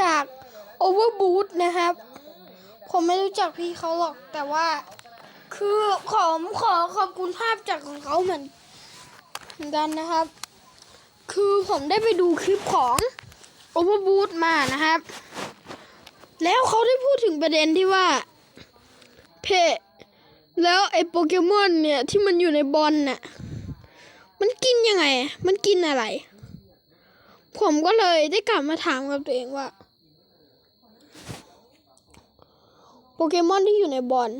จาก Overboot นะครับ ผมไม่รู้จักพี่เขาหรอกแต่ว่า คือขอขอขอบคุณภาพจากของเขาเหมือนกันนะครับ คือผมได้ไปดูคลิปของ Overboot มานะครับ แล้วเขาได้พูดถึงประเด็นที่ว่า เพแล้วไอ้โปเกมอนเนี่ยที่มันอยู่ในบอลน่ะ มันกินยังไง มันกินอะไร ผมก็เลยได้กลับมาถามกับตัวเองว่า โปเกมอนที่อยู่ในบอล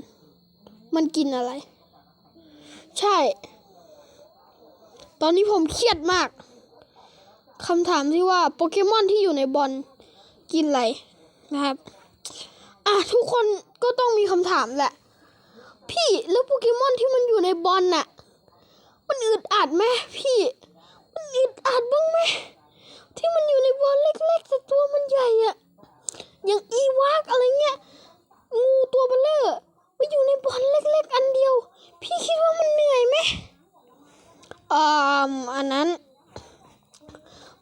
มันกินอะไร ใช่ ตอนนี้ผมเครียดมากคำถามที่ว่าโปเกมอนที่อยู่ในบอลกินอะไรนะครับ อะทุกคนก็ต้องมีคำถามแหละ พี่แล้วโปเกมอนที่มันอยู่ในบอลน่ะ มันอึดอัดไหมพี่ มันอึดอัดบ้างไหมที่มันอยู่ในบอลเล็กๆแต่ตัวมันใหญ่อะอย่างอีวากอะไรเงี้ยงูตัวเบลเลอร์มาอยู่ในบอลเล็ก ๆ อันเดียว พี่คิดว่ามันเหนื่อยไหม อ่าอันนั้น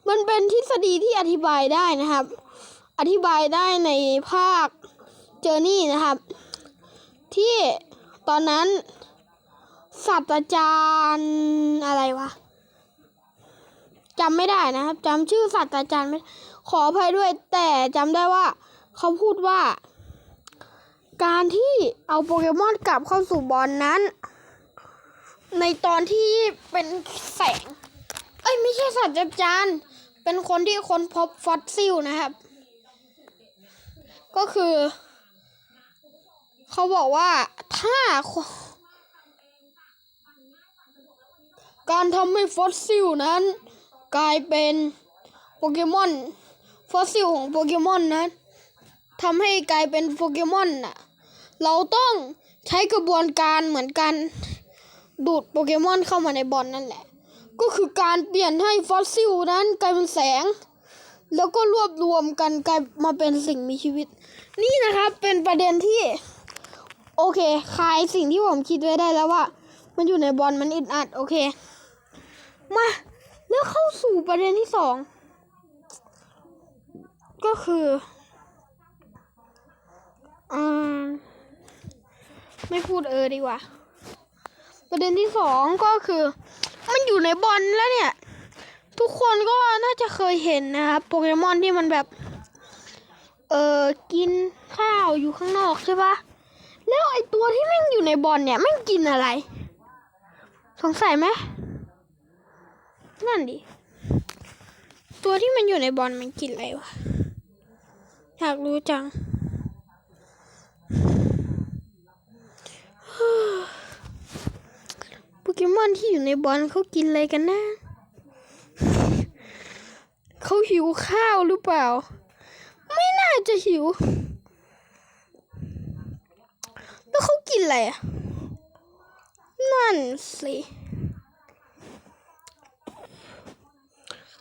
มันเป็นทฤษฎีที่อธิบายได้นะครับ อธิบายได้ในภาคเจอร์นี่นะครับ ที่ตอนนั้นศาสตราจารย์อะไรวะจำไม่ได้นะครับจำชื่อศาสตราจารย์ไม่ขออภัยด้วย แต่จำได้ว่าเขาพูดว่า การที่เอาโปเกมอนกลับเข้าสู่บอลนั้น ในตอนที่เป็นแสง เอ้ยไม่ใช่ศาสตราจารย์เป็นคนที่ค้นพบฟอสซิลนะครับ ก็คือ เขาบอกว่าถ้าการทำให้ฟอสซิลนั้น กลายเป็นโปเกมอนฟอสซิลของโปเกมอนนั้นทำให้กลายเป็นโปเกมอนน่ะ เราต้องใช้กระบวนการเหมือนกัน ดูดโปเกมอนเข้ามาในบอลนั่นแหละ ก็คือการเปลี่ยนให้ฟอสซิลนั้นกลายเป็นแสง แล้วก็รวบรวมกันกลายมาเป็นสิ่งมีชีวิต นี่นะครับเป็นประเด็นที่ โอเคคลายสิ่งที่ผมคิดไว้ได้แล้วว่า มันอยู่ในบอลมันอึดอัดโอเค มาแล้วเข้าสู่ประเด็นที่สองก็คืออ่าไม่พูดเออดีกว่า ประเด็นที่สองก็คือ มันอยู่ในบอลแล้วเนี่ย ทุกคนก็น่าจะเคยเห็นนะครับโปเกมอนที่มันแบบ เออกินข้าวอยู่ข้างนอกใช่ปะแล้วไอตัวที่แม่งอยู่ในบอลเนี่ยแม่งกินอะไร สงสัยไหมนั่นดิตัวที่มันอยู่ในบอลมันกินอะไรวะอยากรู้จัง โปเกม อนที่อยู่ในบอลเขากินอะไรกันนะ เขาหิวข้าวหรือเปล่า ไม่น่าจะหิว แล้วเขากินอะไรอะ นั่นสิ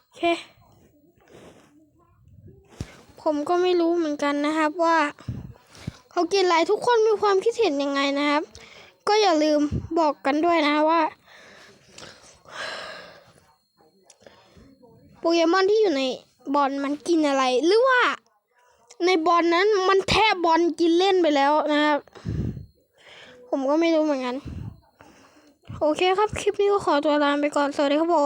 โอเค ผมก็ไม่รู้เหมือนกันนะครับว่า เขากินอะไรทุกคนมีความคิดเห็นยังไงนะครับ ก็อย่าลืมบอกกันด้วยนะว่า โปเกมอนที่อยู่ในบอลมันกินอะไร หรือว่า ในบอลนั้นมันแทบบอลกินเล่นไปแล้วนะครับ ผมก็ไม่รู้เหมือนกัน โอเคครับ คลิปนี้ก็ขอตัวลาไปก่อน สวัสดีครับผม